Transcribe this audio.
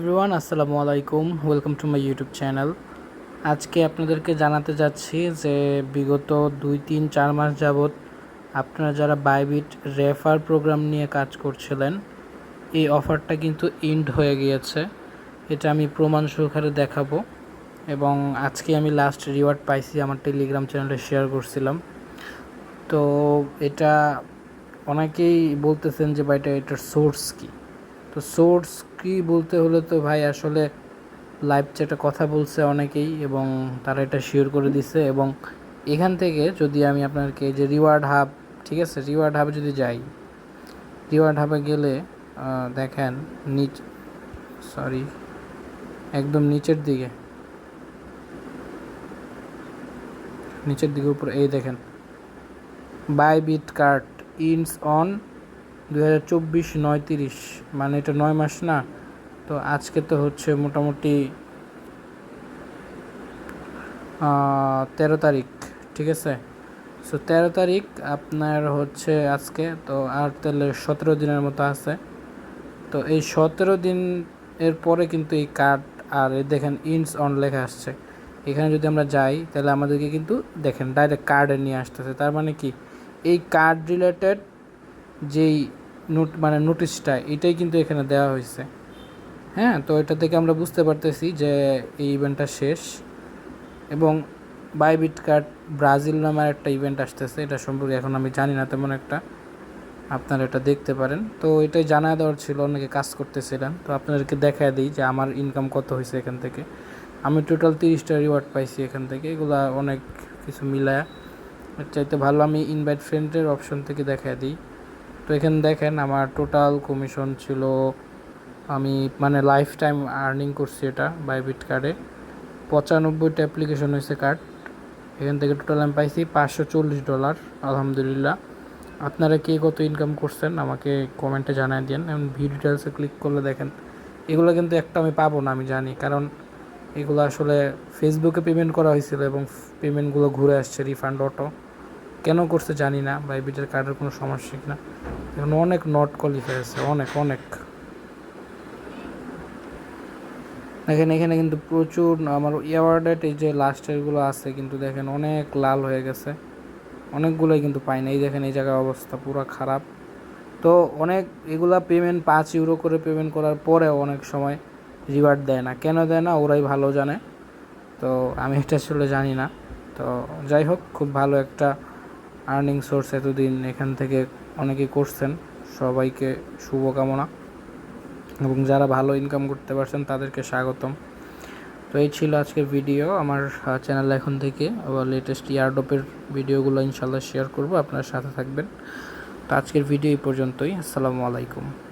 Everyone, আসসালামু আলাইকুম। Welcome to my YouTube channel আজকে আপনাদেরকে জানাতে যাচ্ছি যে বিগত দুই, তিন, চার মাস যাবৎ আপনারা যারা বাইবিট রেফার প্রোগ্রাম নিয়ে কাজ করছিলেন, এই অফারটা কিন্তু ইন্ড হয়ে গিয়েছে। এটা আমি প্রমাণ সহকারে দেখাবো এবং আজকে আমি লাস্ট রিওয়ার্ড পাইছি আমার টেলিগ্রাম চ্যানেলে শেয়ার করছিলাম। তো এটা অনেকেই বলতেছেন যে ভাই এটা এটার সোর্স কী? তো সোর্স কি বলতে হলে তো ভাই আসলে লাইভ চ্যাটে কথা বলছে অনেকেই এবং তারা এটা শেয়ার করে দিছে এবং এখান থেকে যদি আমি আপনাকে যে রিওয়ার্ড হাব ঠিক আছে? রিওয়ার্ড হাবে যদি যাই রিওয়ার্ড হাবে গেলে দেখেন নিচ সরি একদম নিচের দিকে নিচের দিকে উপরে, এই দেখেন বাই বিট কার্ড ইনস অন দু হাজার চব্বিশ, নয় তিরিশ। মানে এটা নয় মাস না? তো আজকে তো হচ্ছে মোটামুটি তেরো তারিখ, ঠিক আছে? সো তেরো তারিখ আপনার হচ্ছে আজকে, তো আর তাহলে সতেরো দিনের মতো আছে। তো এই সতেরো দিন এর পরে কিন্তু এই কার্ড আর দেখেন ইনস অন লেখা আসছে। এখানে যদি আমরা যাই, তাহলে আমাদেরকে কিন্তু দেখেন ডাইরেক্ট কার্ডে নিয়ে আসতেছে। তার মানে কি? এই কার্ড রিলেটেড যেই নোট মানে নোটিশটা, এটাই কিন্তু এখানে দেওয়া হয়েছে। হ্যাঁ তো এটা থেকে আমরা বুঝতে পারতেছি যে এই ইভেন্টটা শেষ এবং বাইবিট কার্ড ব্রাজিল নামের একটা ইভেন্ট আসতেছে, এটা সম্পর্কে এখন আমি জানি না তেমন একটা। আপনারা এটা দেখতে পারেন। তো এটাই জানা দেওয়ার ছিল, অনেকে কাজ করতেছিলেন। তো আপনাদেরকে দেখায় দিই যে আমার ইনকাম কত হয়েছে এখান থেকে। আমি টোটাল তিরিশটা রিওয়ার্ড পাইছি এখান থেকে, এগুলা অনেক কিছু মিলায়। চাইতে ভালো আমি ইনভাইট ফ্রেন্ডের অপশন থেকে দেখায় দিই। তো এখানে দেখেন আমার টোটাল কমিশন ছিল, আমি মানে লাইফ টাইম আর্নিং করছি এটা বাইবিট কার্ডে পঁচানব্বইটা অ্যাপ্লিকেশন হয়েছে কার্ড এখান থেকে টোটাল আমি পাইছি পাঁচশো চল্লিশ ডলার আলহামদুলিল্লাহ। আপনারা কে কত ইনকাম করছেন আমাকে কমেন্টে জানাই দিন এবং ভিউ ডিটেলসে ক্লিক করলে দেখেন, এগুলো কিন্তু একটা আমি পাবো না, আমি জানি। কারণ এগুলো আসলে ফেসবুকে পেমেন্ট করা হয়েছিল এবং পেমেন্টগুলো ঘুরে আসছে রিফান্ড অটো কেন করছে জানি না, বা বিটের কার্ডের কোনো সমস্যা কিনা এখন অনেক নট কোয়ালিফাই আছে, অনেক অনেক। দেখেন, এখানে কিন্তু প্রচুর আমার ইয়াওয়ার্ডেড এই যে লাস্টেরগুলো আছে, কিন্তু দেখেন অনেক লাল হয়ে গেছে। অনেকগুলোই কিন্তু পাই না এই দেখেন এই জায়গার অবস্থা পুরো খারাপ। তো অনেক এগুলা পেমেন্ট পাঁচ ইউরো করে পেমেন্ট করার পরেও অনেক সময় রিওয়ার্ড দেয় না। কেন দেয় না? ওরাই ভালো জানে। তো আমি এটা আসলে জানি না। তো যাই হোক, খুব ভালো একটা আর্নিং সোর্স এতদিন এখান থেকে অনেকে করছেন। সবাইকে শুভকামনা। এবং যারা ভালো ইনকাম করতে পারছেন, তাদেরকে স্বাগতম। তো এই ছিল আজকের ভিডিও আমার চ্যানেল এখন থেকে, আবার লেটেস্ট ইয়ারডপের ভিডিওগুলো ইনশাল্লাহ শেয়ার করব। আপনার সাথে থাকবেন। তো আজকের ভিডিও এই পর্যন্তই। আসসালামু আলাইকুম।